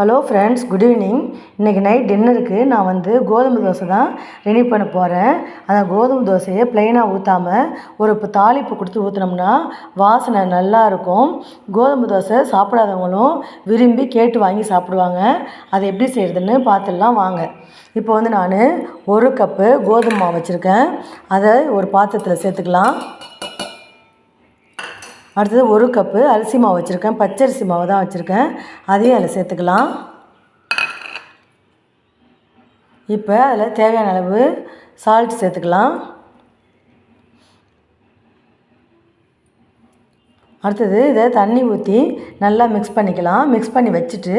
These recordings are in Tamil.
ஹலோ ஃப்ரெண்ட்ஸ் குட் ஈவினிங் இன்றைக்கி நைட் டின்னருக்கு நான் வந்து கோதுமை தோசை தான் ரெடி பண்ண போகிறேன் அந்த கோதுமை தோசையை ப்ளைனாக ஊற்றாமல் ஒரு இப்போ தாளிப்பு கொடுத்து ஊற்றினோம்னா வாசனை நல்லா இருக்கும். கோதுமை தோசை சாப்பிடாதவங்களும் விரும்பி கேட்டு வாங்கி சாப்பிடுவாங்க. அதை எப்படி செய்கிறதுன்னு பார்த்துடலாம் வாங்க. இப்போ வந்து நான் ஒரு கப்பு கோதுமை மாவு வச்சுருக்கேன். அதை ஒரு பாத்திரத்தில் சேர்த்துக்கலாம். அடுத்தது ஒரு கப்பு அரிசி மாவு வச்சுருக்கேன். பச்சரிசி மாவு தான் வச்சுருக்கேன். அதையும் அதில் சேர்த்துக்கலாம். இப்போ அதில் தேவையான அளவு சால்ட் சேர்த்துக்கலாம். அடுத்தது இதை தண்ணி ஊற்றி நல்லா மிக்ஸ் பண்ணிக்கலாம். மிக்ஸ் பண்ணி வச்சுட்டு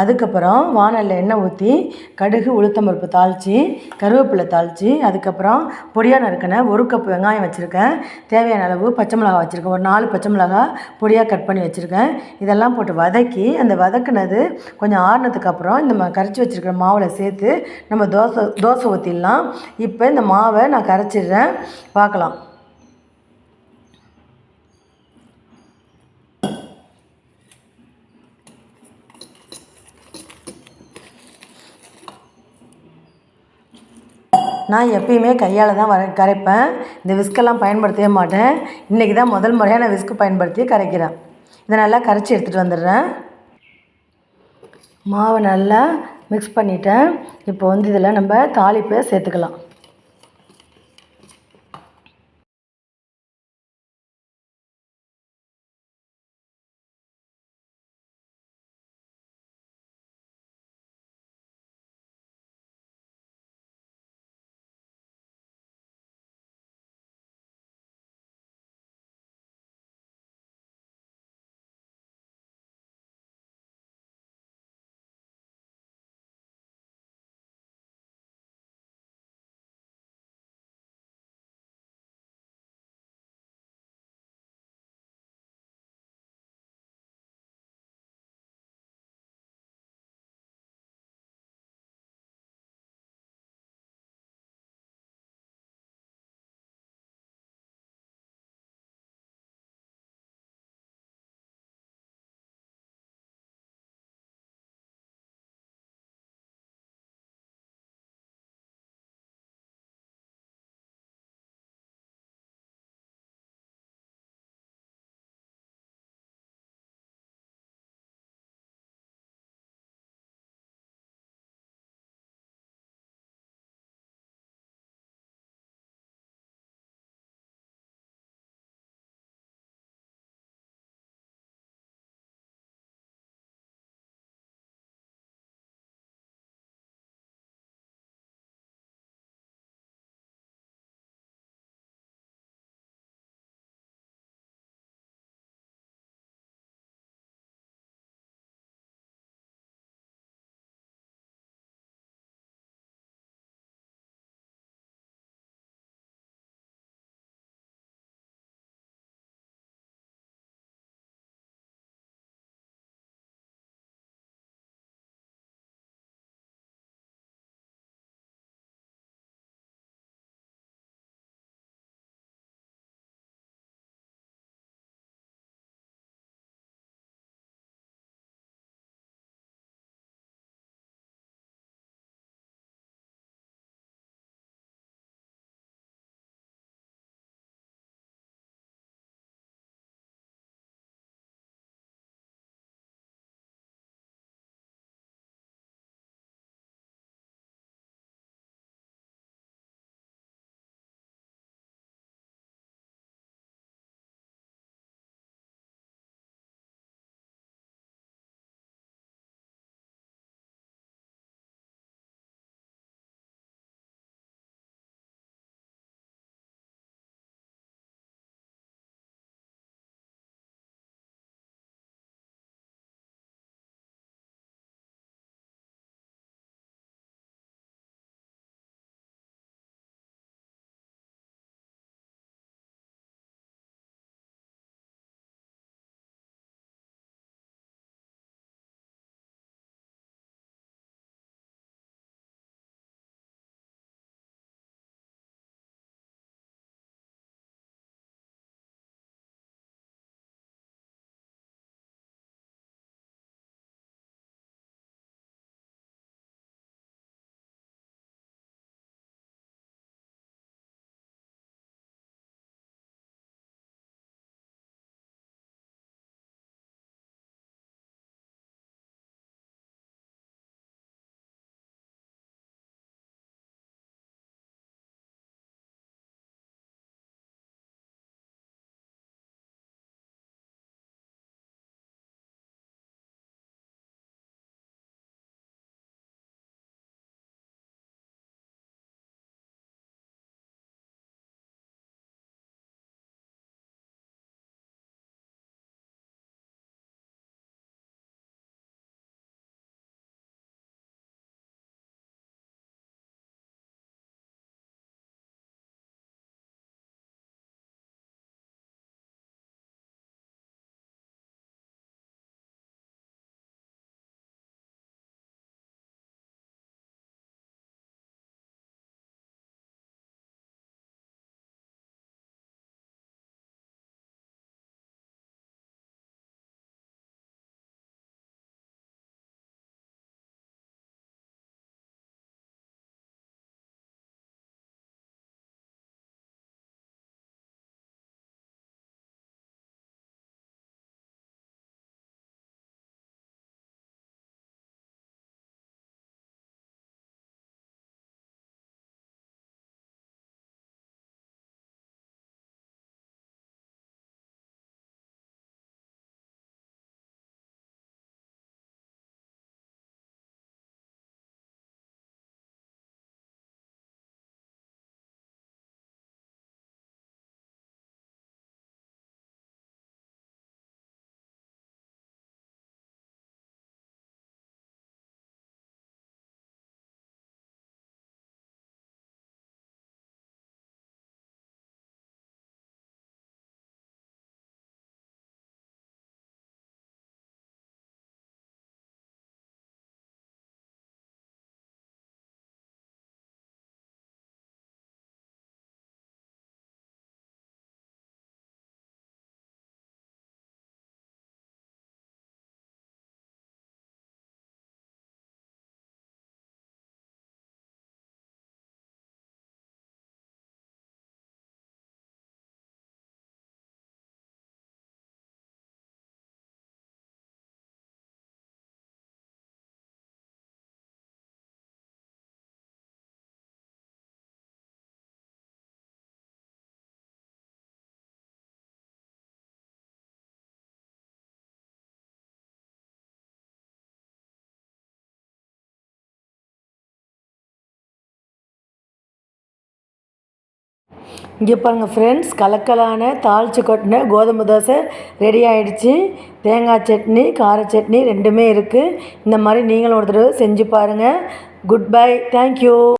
அதுக்கப்புறம் வானலில் எண்ணெய் ஊற்றி கடுகு உளுத்தம்பருப்பு தாளித்து கருவேப்பிலை தாளித்து அதுக்கப்புறம் பொடியாக நறுக்கின ஒரு கப் வெங்காயம் வச்சுருக்கேன். தேவையான அளவு பச்சை மிளகா வச்சுருக்கேன். ஒரு நாலு பச்சை மிளகா பொடியாக கட் பண்ணி வச்சுருக்கேன். இதெல்லாம் போட்டு வதக்கி அந்த வதக்குனது கொஞ்சம் ஆறுனதுக்கப்புறம் இந்த கரைச்சி வச்சுருக்கிற மாவில் சேர்த்து நம்ம தோசை தோசை ஊற்றிடலாம் இப்போ இந்த மாவை நான் கரைச்சிடுறேன். பார்க்கலாம். நான் எப்பயுமே கையால் தான் வர கரைப்பேன். இந்த விஸ்கெல்லாம் பயன்படுத்தவே மாட்டேன். இன்றைக்கி தான் முதல் முறையாக நான் விஸ்க்கு பயன்படுத்தி கரைக்கிறேன். இதை நல்லா கரைச்சி எடுத்துகிட்டு வந்துடுறேன். மாவை நல்லா மிக்ஸ் பண்ணிவிட்டேன் இப்போ வந்து இதில் நம்ம தாளிப்பை சேர்த்துக்கலாம். இங்கே பாருங்கள் ஃப்ரெண்ட்ஸ் கலக்கலான தாளித்து கொட்டின கோதுமை தோசை ரெடி ஆகிடுச்சி தேங்காய் சட்னி கார சட்னி ரெண்டுமே இருக்குது இந்த மாதிரி நீங்களும் ஒரு தடவை செஞ்சு பாருங்கள் குட் பை தேங்க்யூ